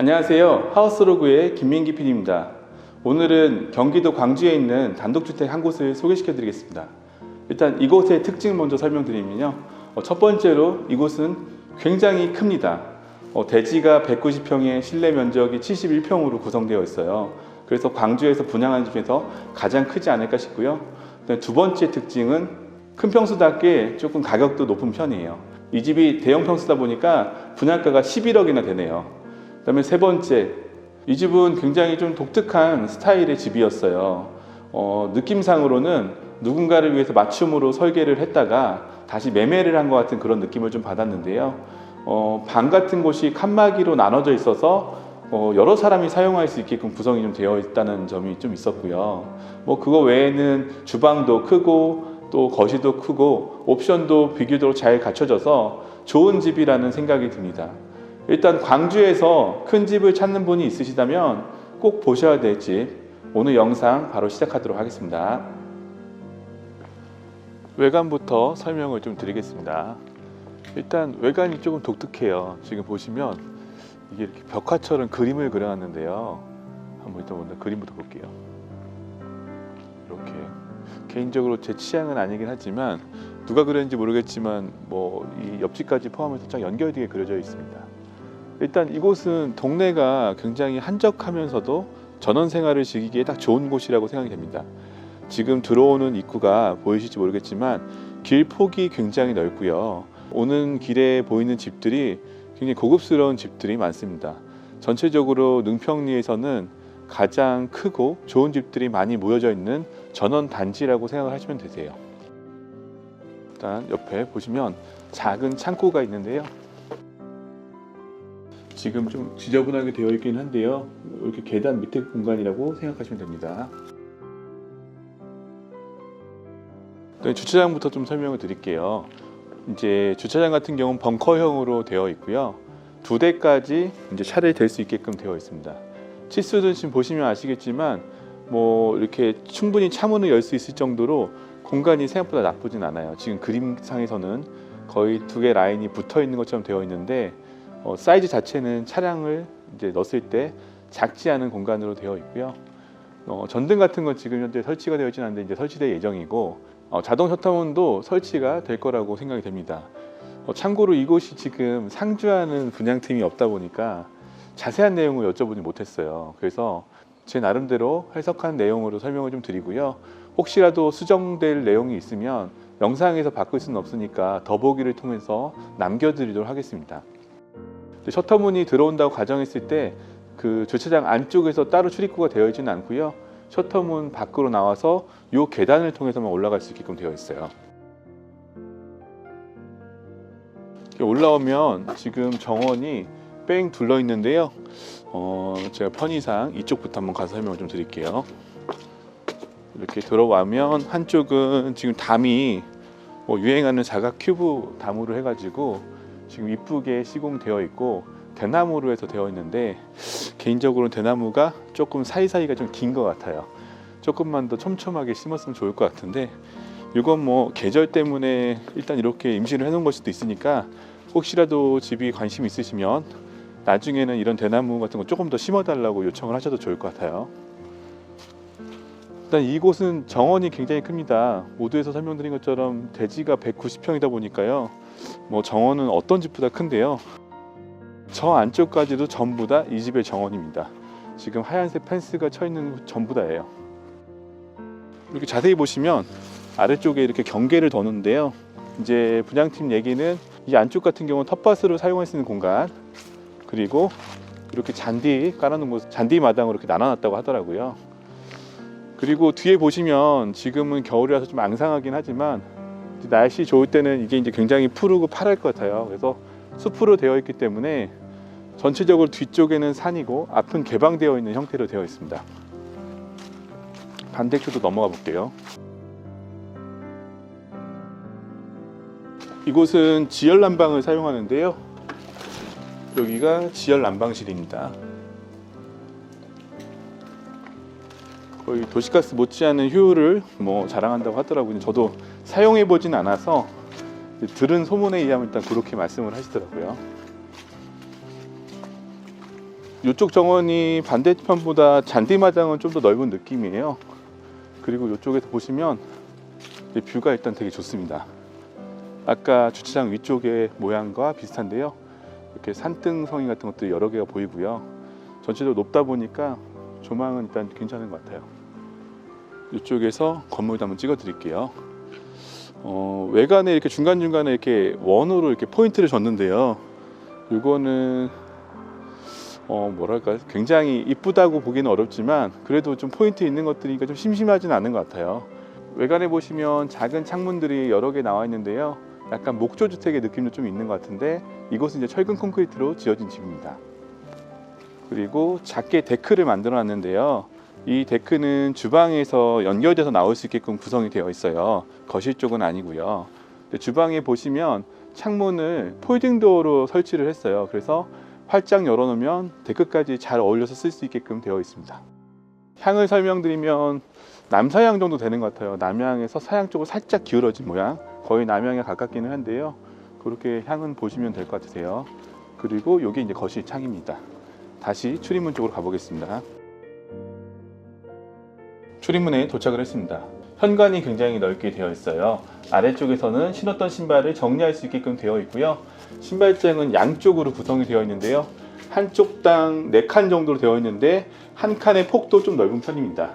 안녕하세요. 하우스로그의 김민기 PD입니다. 오늘은 경기도 광주에 있는 단독주택 한 곳을 소개시켜 드리겠습니다. 일단 이곳의 특징을 먼저 설명드리면요. 어, 첫 번째로 이곳은 굉장히 큽니다. 어, 대지가 190평에 실내 면적이 71평으로 구성되어 있어요. 그래서 광주에서 분양한 집에서 가장 크지 않을까 싶고요. 그다음에 두 번째 특징은 큰 평수답게 조금 가격도 높은 편이에요. 이 집이 대형 평수다 보니까 분양가가 11억이나 되네요. 그 다음에 세 번째, 이 집은 굉장히 좀 독특한 스타일의 집이었어요. 어, 느낌상으로는 누군가를 위해서 맞춤으로 설계를 했다가 다시 매매를 한 것 같은 그런 느낌을 좀 받았는데요. 어, 방 같은 곳이 칸막이로 나눠져 있어서 어, 여러 사람이 사용할 수 있게끔 구성이 좀 되어 있다는 점이 좀 있었고요. 뭐 그거 외에는 주방도 크고 또 거실도 크고 옵션도 비교적으로 잘 갖춰져서 좋은 집이라는 생각이 듭니다. 일단 광주에서 큰 집을 찾는 분이 있으시다면 꼭 보셔야 될 집. 오늘 영상 바로 시작하도록 하겠습니다. 외관부터 설명을 좀 드리겠습니다. 일단 외관이 조금 독특해요. 지금 보시면 이게 이렇게 벽화처럼 그림을 그려놨는데요. 한번 일단 먼저 그림부터 볼게요. 이렇게 개인적으로 제 취향은 아니긴 하지만 누가 그렸는지 모르겠지만 뭐 이 옆집까지 포함해서 쫙 연결되게 그려져 있습니다. 일단 이곳은 동네가 굉장히 한적하면서도 전원 생활을 즐기기에 딱 좋은 곳이라고 생각이 됩니다. 지금 들어오는 입구가 보이실지 모르겠지만 길 폭이 굉장히 넓고요. 오는 길에 보이는 집들이 굉장히 고급스러운 집들이 많습니다. 전체적으로 능평리에서는 가장 크고 좋은 집들이 많이 모여져 있는 전원 단지라고 생각을 하시면 되세요. 일단 옆에 보시면 작은 창고가 있는데요. 지금 좀 지저분하게 되어 있긴 한데요. 이렇게 계단 밑에 공간이라고 생각하시면 됩니다. 네, 주차장부터 좀 설명을 드릴게요. 이제 주차장 같은 경우는 벙커형으로 되어 있고요. 두 대까지 이제 차를 댈 수 있게끔 되어 있습니다. 치수는 지금 보시면 아시겠지만 뭐 이렇게 충분히 차문을 열 수 있을 정도로 공간이 생각보다 나쁘진 않아요. 지금 그림상에서는 거의 두 개 라인이 붙어 있는 것처럼 되어 있는데 어, 사이즈 자체는 차량을 이제 넣었을 때 작지 않은 공간으로 되어 있고요. 어, 전등 같은 건 지금 현재 설치가 되어 있지는 않는데 이제 설치될 예정이고 어, 자동 셔터문도 설치가 될 거라고 생각이 됩니다. 어, 참고로 이곳이 지금 상주하는 분양팀이 없다 보니까 자세한 내용을 여쭤보지 못했어요. 그래서 제 나름대로 해석한 내용으로 설명을 좀 드리고요. 혹시라도 수정될 내용이 있으면 영상에서 바꿀 수는 없으니까 더보기를 통해서 남겨드리도록 하겠습니다. 셔터문이 들어온다고 가정했을 때 그 주차장 안쪽에서 따로 출입구가 되어 있지는 않고요. 셔터문 밖으로 나와서 이 계단을 통해서만 올라갈 수 있게끔 되어 있어요. 올라오면 지금 정원이 뺑 둘러 있는데요. 어, 제가 편의상 이쪽부터 한번 가서 설명을 좀 드릴게요. 이렇게 들어가면 한쪽은 지금 담이 뭐 유행하는 자각 큐브 담으로 해가지고 지금 이쁘게 시공되어 있고 대나무로 해서 되어 있는데 개인적으로는 대나무가 조금 사이사이가 좀 긴 것 같아요. 조금만 더 촘촘하게 심었으면 좋을 것 같은데 이건 뭐 계절 때문에 일단 이렇게 임시로 해놓은 걸 수도 있으니까 혹시라도 집이 관심 있으시면 나중에는 이런 대나무 같은 거 조금 더 심어달라고 요청을 하셔도 좋을 것 같아요. 일단 이곳은 정원이 굉장히 큽니다. 모두에서 설명드린 것처럼 대지가 190평이다 보니까요. 뭐 정원은 어떤 집보다 큰데요. 저 안쪽까지도 전부 다 이 집의 정원입니다. 지금 하얀색 펜스가 쳐 있는 곳 전부 다예요. 이렇게 자세히 보시면 아래쪽에 이렇게 경계를 더는데요. 이제 분양팀 얘기는 이 안쪽 같은 경우는 텃밭으로 사용할 수 있는 공간 그리고 이렇게 잔디 깔아놓은 곳 잔디 마당으로 이렇게 나눠놨다고 하더라고요. 그리고 뒤에 보시면 지금은 겨울이라서 좀 앙상하긴 하지만 날씨 좋을 때는 이게 이제 굉장히 푸르고 파랄 것 같아요. 그래서 숲으로 되어 있기 때문에 전체적으로 뒤쪽에는 산이고 앞은 개방되어 있는 형태로 되어 있습니다. 반대쪽도 넘어가 볼게요. 이곳은 지열 난방을 사용하는데요. 여기가 지열 난방실입니다. 거의 도시가스 못지않은 효율을 뭐 자랑한다고 하더라고요. 저도 사용해 보진 않아서 들은 소문에 의하면 일단 그렇게 말씀을 하시더라고요. 이쪽 정원이 반대편보다 잔디마당은 좀 더 넓은 느낌이에요. 그리고 이쪽에서 보시면 이 뷰가 일단 되게 좋습니다. 아까 주차장 위쪽의 모양과 비슷한데요. 이렇게 산등성이 같은 것들이 여러 개가 보이고요. 전체적으로 높다 보니까 조망은 일단 괜찮은 것 같아요. 이쪽에서 건물도 한번 찍어 드릴게요. 어, 외관에 이렇게 중간중간에 이렇게 원으로 이렇게 포인트를 줬는데요. 이거는 어, 뭐랄까 굉장히 이쁘다고 보기는 어렵지만 그래도 좀 포인트 있는 것들이니까 좀 심심하진 않은 것 같아요. 외관에 보시면 작은 창문들이 여러 개 나와 있는데요. 약간 목조 주택의 느낌도 좀 있는 것 같은데 이곳은 이제 철근 콘크리트로 지어진 집입니다. 그리고 작게 데크를 만들어 놨는데요. 이 데크는 주방에서 연결돼서 나올 수 있게끔 구성이 되어 있어요. 거실 쪽은 아니고요. 주방에 보시면 창문을 폴딩 도어로 설치를 했어요. 그래서 활짝 열어놓으면 데크까지 잘 어울려서 쓸 수 있게끔 되어 있습니다. 향을 설명드리면 남서향 정도 되는 것 같아요. 남향에서 서향 쪽으로 살짝 기울어진 모양, 거의 남향에 가깝기는 한데요. 그렇게 향은 보시면 될 것 같으세요. 그리고 여기 이제 거실 창입니다. 다시 출입문 쪽으로 가보겠습니다. 출입문에 도착을 했습니다. 현관이 굉장히 넓게 되어 있어요. 아래쪽에서는 신었던 신발을 정리할 수 있게끔 되어 있고요. 신발장은 양쪽으로 구성이 되어 있는데요. 한쪽당 4칸 정도로 되어 있는데 한 칸의 폭도 좀 넓은 편입니다.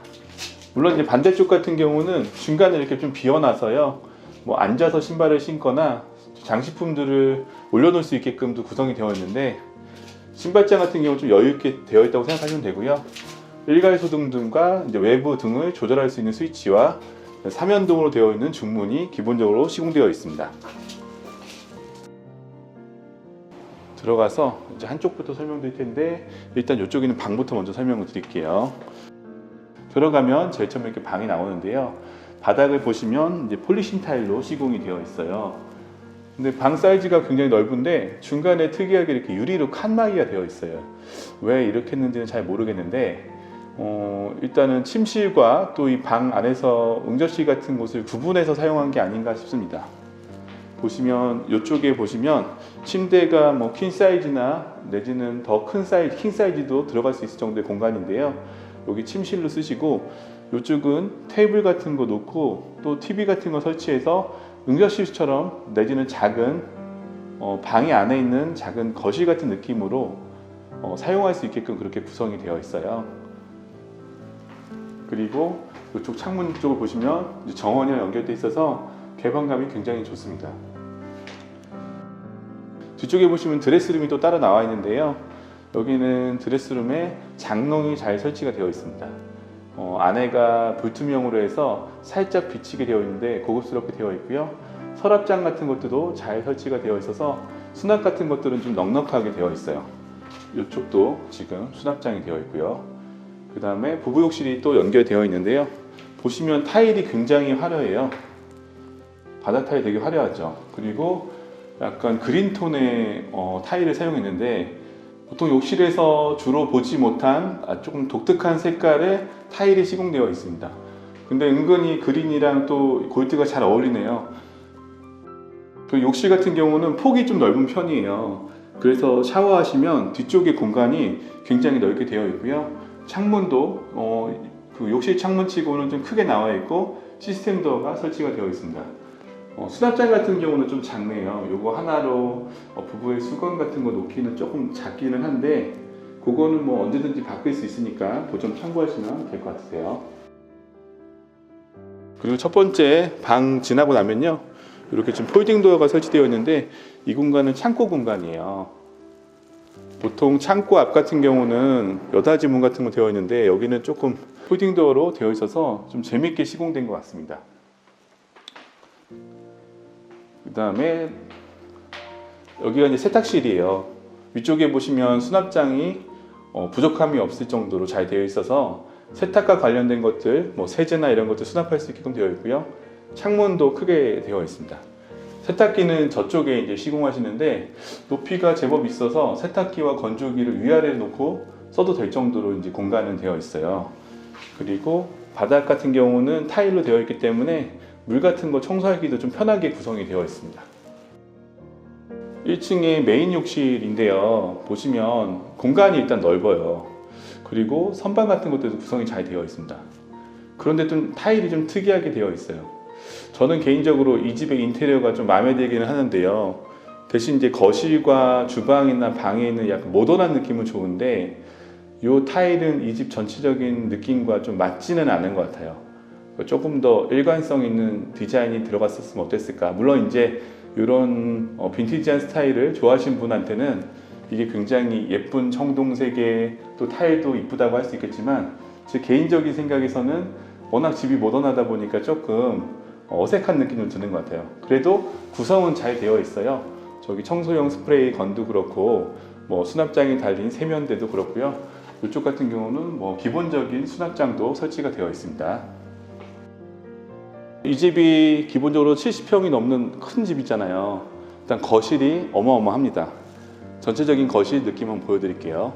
물론 이제 반대쪽 같은 경우는 중간에 이렇게 좀 비워놔서요. 뭐 앉아서 신발을 신거나 장식품들을 올려놓을 수 있게끔도 구성이 되어 있는데 신발장 같은 경우 좀 여유 있게 되어 있다고 생각하시면 되고요. 일괄 소등 등과 이제 외부 등을 조절할 수 있는 스위치와 삼연동으로 되어 있는 중문이 기본적으로 시공되어 있습니다. 들어가서 이제 한쪽부터 설명드릴 텐데 일단 이쪽에 는 방부터 먼저 설명을 드릴게요. 들어가면 제일 처음에 이렇게 방이 나오는데요. 바닥을 보시면 이제 폴리신 타일로 시공이 되어 있어요. 근데 방 사이즈가 굉장히 넓은데 중간에 특이하게 이렇게 유리로 칸막이가 되어 있어요. 왜 이렇게 했는지는 잘 모르겠는데 어, 일단은 침실과 또 이 방 안에서 응접실 같은 곳을 구분해서 사용한 게 아닌가 싶습니다. 보시면 이쪽에 보시면 침대가 뭐 퀸 사이즈나 내지는 더 큰 사이즈, 킹 사이즈도 들어갈 수 있을 정도의 공간인데요. 여기 침실로 쓰시고 이쪽은 테이블 같은 거 놓고 또 TV 같은 거 설치해서 응접실처럼 내지는 작은 어, 방이 안에 있는 작은 거실 같은 느낌으로 어, 사용할 수 있게끔 그렇게 구성이 되어 있어요. 그리고 이쪽 창문 쪽을 보시면 정원이랑 연결돼 있어서 개방감이 굉장히 좋습니다. 뒤쪽에 보시면 드레스룸이 또 따로 나와 있는데요. 여기는 드레스룸에 장롱이 잘 설치가 되어 있습니다. 어, 안에가 불투명으로 해서 살짝 비치게 되어 있는데 고급스럽게 되어 있고요. 서랍장 같은 것들도 잘 설치가 되어 있어서 수납 같은 것들은 좀 넉넉하게 되어 있어요. 이쪽도 지금 수납장이 되어 있고요. 그 다음에 부부욕실이 또 연결되어 있는데요. 보시면 타일이 굉장히 화려해요. 바닥 타일 되게 화려하죠. 그리고 약간 그린톤의 어, 타일을 사용했는데 보통 욕실에서 주로 보지 못한 아, 조금 독특한 색깔의 타일이 시공되어 있습니다. 근데 은근히 그린이랑 또 골드가 잘 어울리네요. 그 욕실 같은 경우는 폭이 좀 넓은 편이에요. 그래서 샤워하시면 뒤쪽의 공간이 굉장히 넓게 되어 있고요. 창문도 어, 그 욕실 창문치고는 좀 크게 나와 있고 시스템 도어가 설치가 되어 있습니다. 어, 수납장 같은 경우는 좀 작네요. 요거 하나로 어, 부부의 수건 같은 거 놓기는 조금 작기는 한데 그거는 뭐 언제든지 바꿀 수 있으니까 그점 참고하시면 될 것 같으세요. 그리고 첫 번째 방 지나고 나면요. 이렇게 지금 폴딩 도어가 설치되어 있는데 이 공간은 창고 공간이에요. 보통 창고 앞 같은 경우는 여닫이 문 같은 거 되어 있는데 여기는 조금 폴딩 도어로 되어 있어서 좀 재밌게 시공된 것 같습니다. 그 다음에 여기가 이제 세탁실이에요. 위쪽에 보시면 수납장이 어, 부족함이 없을 정도로 잘 되어 있어서 세탁과 관련된 것들, 뭐 세제나 이런 것들 수납할 수 있게끔 되어 있고요. 창문도 크게 되어 있습니다. 세탁기는 저쪽에 이제 시공하시는데 높이가 제법 있어서 세탁기와 건조기를 위아래에 놓고 써도 될 정도로 이제 공간은 되어 있어요. 그리고 바닥 같은 경우는 타일로 되어 있기 때문에 물 같은 거 청소하기도 좀 편하게 구성이 되어 있습니다. 1층에 메인 욕실인데요. 보시면 공간이 일단 넓어요. 그리고 선반 같은 것들도 구성이 잘 되어 있습니다. 그런데 좀 타일이 좀 특이하게 되어 있어요. 저는 개인적으로 이 집의 인테리어가 좀 마음에 들기는 하는데요. 대신 이제 거실과 주방이나 방에 있는 약간 모던한 느낌은 좋은데 이 타일은 이 집 전체적인 느낌과 좀 맞지는 않은 것 같아요. 조금 더 일관성 있는 디자인이 들어갔었으면 어땠을까. 물론 이제 이런 어, 빈티지한 스타일을 좋아하시는 분한테는 이게 굉장히 예쁜 청동색의 또 타일도 이쁘다고 할 수 있겠지만 제 개인적인 생각에서는 워낙 집이 모던하다 보니까 조금 어색한 느낌이 좀 드는 것 같아요. 그래도 구성은 잘 되어 있어요. 저기 청소용 스프레이 건도 그렇고 뭐 수납장이 달린 세면대도 그렇고요. 이쪽 같은 경우는 뭐 기본적인 수납장도 설치가 되어 있습니다. 이 집이 기본적으로 70평이 넘는 큰 집이잖아요. 일단 거실이 어마어마합니다. 전체적인 거실 느낌 한번 보여드릴게요.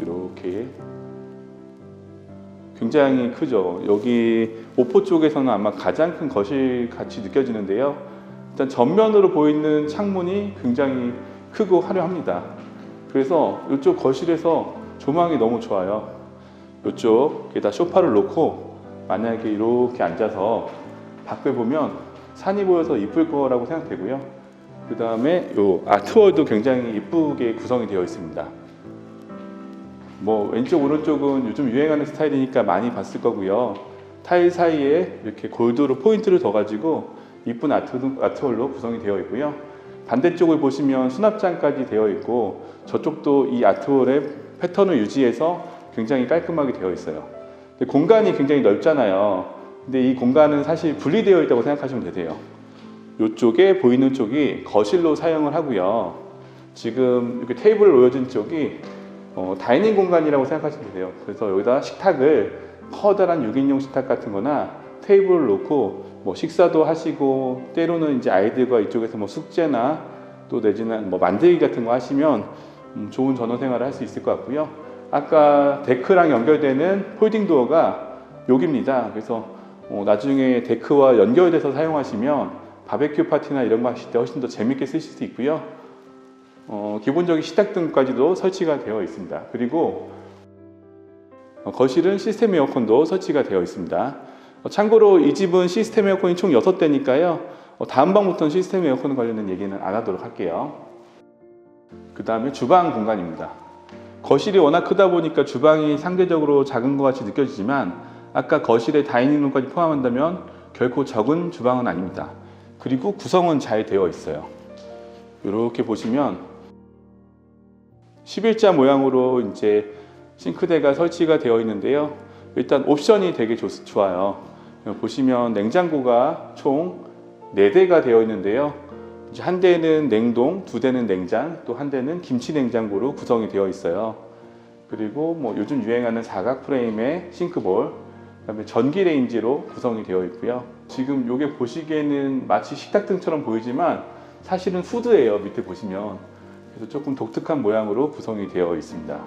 이렇게 굉장히 크죠. 여기 오포 쪽에서는 아마 가장 큰 거실 같이 느껴지는데요. 일단 전면으로 보이는 창문이 굉장히 크고 화려합니다. 그래서 이쪽 거실에서 조망이 너무 좋아요. 이쪽에다 소파를 놓고 만약에 이렇게 앉아서 밖을 보면 산이 보여서 이쁠 거라고 생각되고요. 그 다음에 이 아트월도 굉장히 이쁘게 구성이 되어 있습니다. 뭐 왼쪽 오른쪽은 요즘 유행하는 스타일이니까 많이 봤을 거고요. 타일 사이에 이렇게 골드로 포인트를 더 가지고 이쁜 아트, 아트월로 구성이 되어 있고요. 반대쪽을 보시면 수납장까지 되어 있고 저쪽도 이 아트월의 패턴을 유지해서 굉장히 깔끔하게 되어 있어요. 공간이 굉장히 넓잖아요. 근데 이 공간은 사실 분리되어 있다고 생각하시면 되세요. 이쪽에 보이는 쪽이 거실로 사용을 하고요. 지금 이렇게 테이블을 놓여진 쪽이 어, 다이닝 공간이라고 생각하시면 되세요. 그래서 여기다 식탁을 커다란 6인용 식탁 같은 거나 테이블을 놓고 뭐 식사도 하시고 때로는 이제 아이들과 이쪽에서 뭐 숙제나 또 내지는 뭐 만들기 같은 거 하시면 음, 좋은 전원 생활을 할 수 있을 것 같고요. 아까 데크랑 연결되는 폴딩 도어가 여기입니다. 그래서 어, 나중에 데크와 연결돼서 사용하시면 바베큐 파티나 이런 거 하실 때 훨씬 더 재밌게 쓰실 수 있고요. 어, 기본적인 식탁 등까지도 설치가 되어 있습니다. 그리고 어, 거실은 시스템 에어컨도 설치가 되어 있습니다. 어, 참고로 이 집은 시스템 에어컨이 총 6대니까요. 어, 다음 방부터는 시스템 에어컨 관련된 얘기는 안 하도록 할게요. 그 다음에 주방 공간입니다. 거실이 워낙 크다 보니까 주방이 상대적으로 작은 것 같이 느껴지지만 아까 거실에 다이닝룸까지 포함한다면 결코 적은 주방은 아닙니다. 그리고 구성은 잘 되어 있어요. 이렇게 보시면 11자 모양으로 이제 싱크대가 설치가 되어 있는데요. 일단 옵션이 되게 좋, 좋아요. 보시면 냉장고가 총 4대가 되어 있는데요. 한 대는 냉동, 두 대는 냉장, 또 한 대는 김치 냉장고로 구성이 되어 있어요. 그리고 뭐 요즘 유행하는 사각 프레임의 싱크볼, 그다음에 전기 레인지로 구성이 되어 있고요. 지금 이게 보시기에는 마치 식탁 등처럼 보이지만 사실은 후드예요. 밑에 보시면 그래서 조금 독특한 모양으로 구성이 되어 있습니다.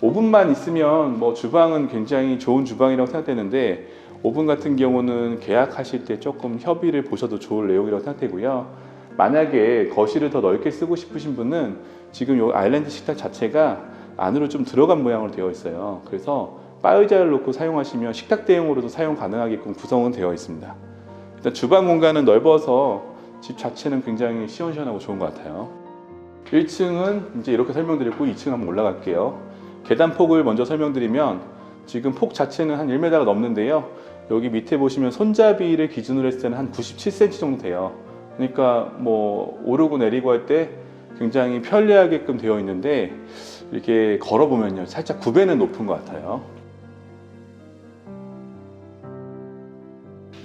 오븐만 있으면 뭐 주방은 굉장히 좋은 주방이라고 생각되는데 오븐 같은 경우는 계약하실 때 조금 협의를 보셔도 좋을 내용이라고 생각되고요. 만약에 거실을 더 넓게 쓰고 싶으신 분은 지금 이 아일랜드 식탁 자체가 안으로 좀 들어간 모양으로 되어 있어요. 그래서 바 의자를 놓고 사용하시면 식탁 대용으로도 사용 가능하게끔 구성은 되어 있습니다. 일단 주방 공간은 넓어서 집 자체는 굉장히 시원시원하고 좋은 것 같아요. 1층은 이제 이렇게 설명드렸고 2층 한번 올라갈게요. 계단 폭을 먼저 설명드리면 지금 폭 자체는 한 1m가 넘는데요. 여기 밑에 보시면 손잡이를 기준으로 했을 때는 한 97cm 정도 돼요. 그러니까 뭐 오르고 내리고 할 때 굉장히 편리하게끔 되어 있는데 이렇게 걸어보면요 살짝 9배는 높은 것 같아요.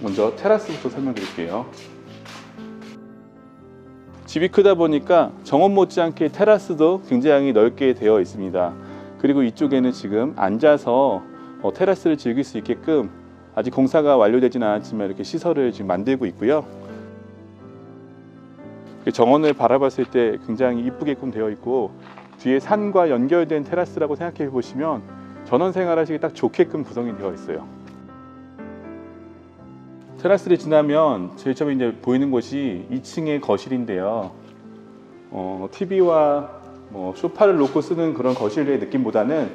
먼저 테라스부터 설명드릴게요. 집이 크다 보니까 정원 못지않게 테라스도 굉장히 넓게 되어 있습니다. 그리고 이쪽에는 지금 앉아서 어, 테라스를 즐길 수 있게끔 아직 공사가 완료되지는 않았지만 이렇게 시설을 지금 만들고 있고요. 그 정원을 바라봤을 때 굉장히 이쁘게끔 되어 있고 뒤에 산과 연결된 테라스라고 생각해 보시면 전원 생활하시기 딱 좋게끔 구성이 되어 있어요. 테라스를 지나면 제일 처음에 이제 보이는 곳이 2층의 거실인데요. 어, TV와 뭐 소파를 놓고 쓰는 그런 거실의 느낌보다는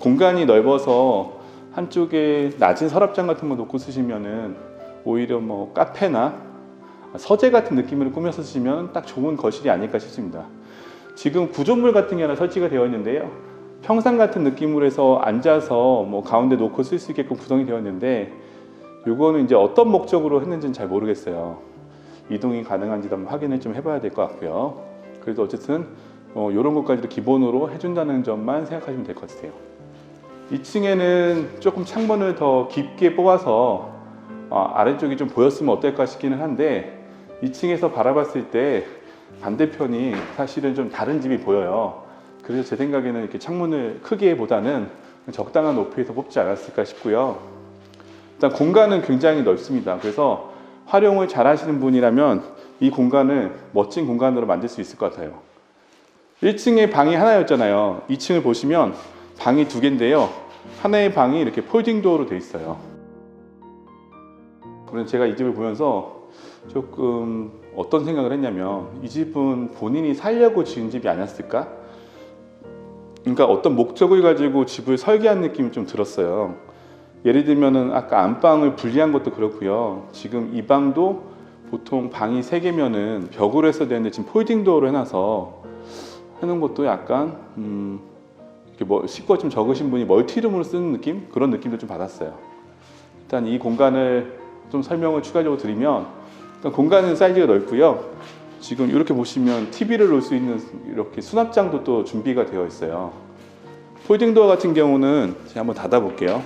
공간이 넓어서 한쪽에 낮은 서랍장 같은 거 놓고 쓰시면은 오히려 뭐 카페나 서재 같은 느낌으로 꾸며서 쓰시면 딱 좋은 거실이 아닐까 싶습니다. 지금 구조물 같은 게 하나 설치가 되어 있는데요. 평상 같은 느낌으로 해서 앉아서 뭐 가운데 놓고 쓸 수 있게끔 구성이 되어 있는데 요거는 이제 어떤 목적으로 했는지는 잘 모르겠어요. 이동이 가능한지도 한번 확인을 좀 해봐야 될 것 같고요. 그래도 어쨌든 어, 이런 것까지도 기본으로 해준다는 점만 생각하시면 될 것 같아요. 2층에는 조금 창문을 더 깊게 뽑아서 어, 아래쪽이 좀 보였으면 어떨까 싶기는 한데 2층에서 바라봤을 때 반대편이 사실은 좀 다른 집이 보여요. 그래서 제 생각에는 이렇게 창문을 크기보다는 적당한 높이에서 뽑지 않았을까 싶고요. 일단 공간은 굉장히 넓습니다. 그래서 활용을 잘 하시는 분이라면 이 공간을 멋진 공간으로 만들 수 있을 것 같아요. 1층에 방이 하나였잖아요. 2층을 보시면 방이 두 개인데요. 하나의 방이 이렇게 폴딩 도어로 되어 있어요. 그래서 제가 이 집을 보면서 조금 어떤 생각을 했냐면 이 집은 본인이 살려고 지은 집이 아니었을까? 그러니까 어떤 목적을 가지고 집을 설계한 느낌이 좀 들었어요. 예를 들면은 아까 안방을 분리한 것도 그렇고요. 지금 이 방도 보통 방이 세 개면은 벽으로 해서 되는데 지금 폴딩 도어로 해놔서 하는 것도 약간 음, 이렇게 뭐 식구가 좀 적으신 분이 멀티룸으로 쓰는 느낌 그런 느낌도 좀 받았어요. 일단 이 공간을 좀 설명을 추가적으로 드리면 일단 공간은 사이즈가 넓고요. 지금 이렇게 보시면 TV를 놓을 수 있는 이렇게 수납장도 또 준비가 되어 있어요. 폴딩 도어 같은 경우는 제가 한번 닫아 볼게요.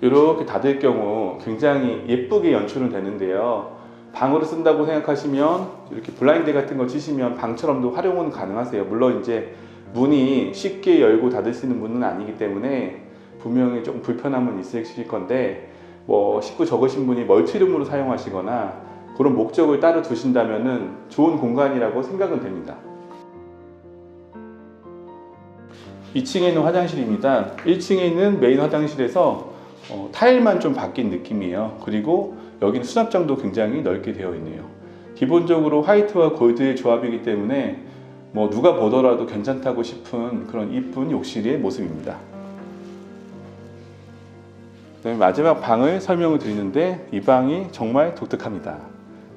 이렇게 닫을 경우 굉장히 예쁘게 연출은 되는데요. 방으로 쓴다고 생각하시면 이렇게 블라인드 같은 거 치시면 방처럼도 활용은 가능하세요. 물론 이제 문이 쉽게 열고 닫을 수 있는 문은 아니기 때문에 분명히 조금 불편함은 있으실 건데 뭐 식구 적으신 분이 멀티룸으로 사용하시거나 그런 목적을 따로 두신다면은 좋은 공간이라고 생각은 됩니다. 2층에 있는 화장실입니다. 1층에 있는 메인 화장실에서 어, 타일만 좀 바뀐 느낌이에요. 그리고 여기는 수납장도 굉장히 넓게 되어 있네요. 기본적으로 화이트와 골드의 조합이기 때문에 뭐 누가 보더라도 괜찮다고 싶은 그런 이쁜 욕실의 모습입니다. 마지막 방을 설명을 드리는데 이 방이 정말 독특합니다.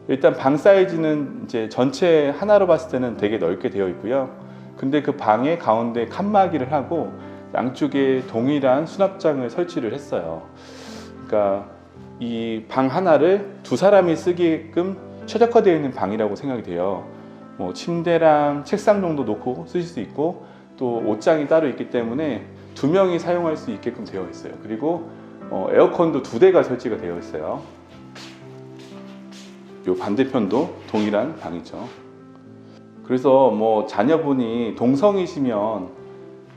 일단 방 사이즈는 이제 전체 하나로 봤을 때는 되게 넓게 되어 있고요. 근데 그 방의 가운데 칸막이를 하고 양쪽에 동일한 수납장을 설치를 했어요. 그러니까 이 방 하나를 두 사람이 쓰게끔 최적화되어 있는 방이라고 생각이 돼요. 뭐 침대랑 책상 정도 놓고 쓰실 수 있고 또 옷장이 따로 있기 때문에 두 명이 사용할 수 있게끔 되어 있어요. 그리고 어, 에어컨도 두 대가 설치가 되어 있어요. 요 반대편도 동일한 방이죠. 그래서 뭐 자녀분이 동성이시면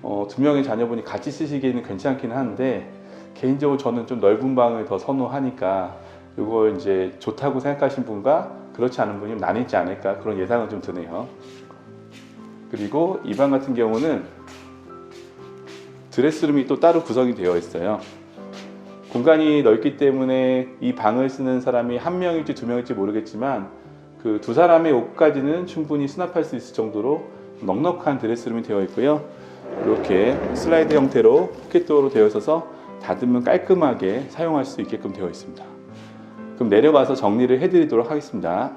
어, 두 명의 자녀분이 같이 쓰시기에는 괜찮긴 한데 개인적으로 저는 좀 넓은 방을 더 선호하니까 이걸 이제 좋다고 생각하신 분과 그렇지 않은 분이 나뉘지 않을까 그런 예상은 좀 드네요. 그리고 이 방 같은 경우는 드레스룸이 또 따로 구성이 되어 있어요. 공간이 넓기 때문에 이 방을 쓰는 사람이 한 명일지 두 명일지 모르겠지만 그 두 사람의 옷까지는 충분히 수납할 수 있을 정도로 넉넉한 드레스룸이 되어 있고요. 이렇게 슬라이드 형태로 포켓도어로 되어 있어서 닫으면 깔끔하게 사용할 수 있게끔 되어 있습니다. 그럼 내려가서 정리를 해드리도록 하겠습니다.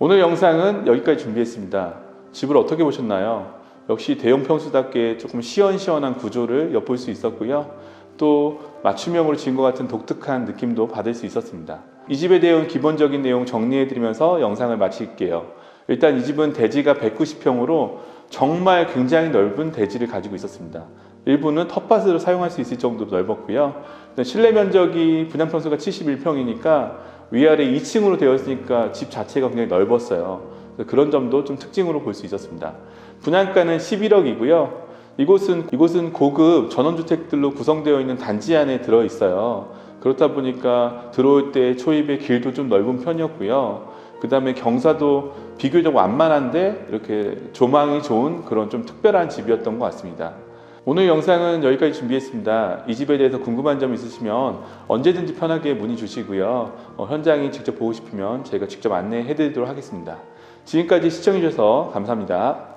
오늘 영상은 여기까지 준비했습니다. 집을 어떻게 보셨나요? 역시 대형 평수답게 조금 시원시원한 구조를 엿볼 수 있었고요. 또 맞춤형으로 지은 것 같은 독특한 느낌도 받을 수 있었습니다. 이 집에 대한 기본적인 내용 정리해드리면서 영상을 마칠게요. 일단 이 집은 대지가 190평으로 정말 굉장히 넓은 대지를 가지고 있었습니다. 일부는 텃밭으로 사용할 수 있을 정도로 넓었고요. 실내 면적이 분양 평수가 71평이니까 위아래 2층으로 되어 있으니까 집 자체가 굉장히 넓었어요. 그런 점도 좀 특징으로 볼 수 있었습니다. 분양가는 11억이고요. 이곳은 이곳은 고급 전원주택들로 구성되어 있는 단지 안에 들어 있어요. 그렇다 보니까 들어올 때 초입의 길도 좀 넓은 편이었고요. 그 다음에 경사도 비교적 완만한데 이렇게 조망이 좋은 그런 좀 특별한 집이었던 것 같습니다. 오늘 영상은 여기까지 준비했습니다. 이 집에 대해서 궁금한 점 있으시면 언제든지 편하게 문의 주시고요. 어, 현장이 직접 보고 싶으면 저희가 직접 안내해 드리도록 하겠습니다. 지금까지 시청해 주셔서 감사합니다.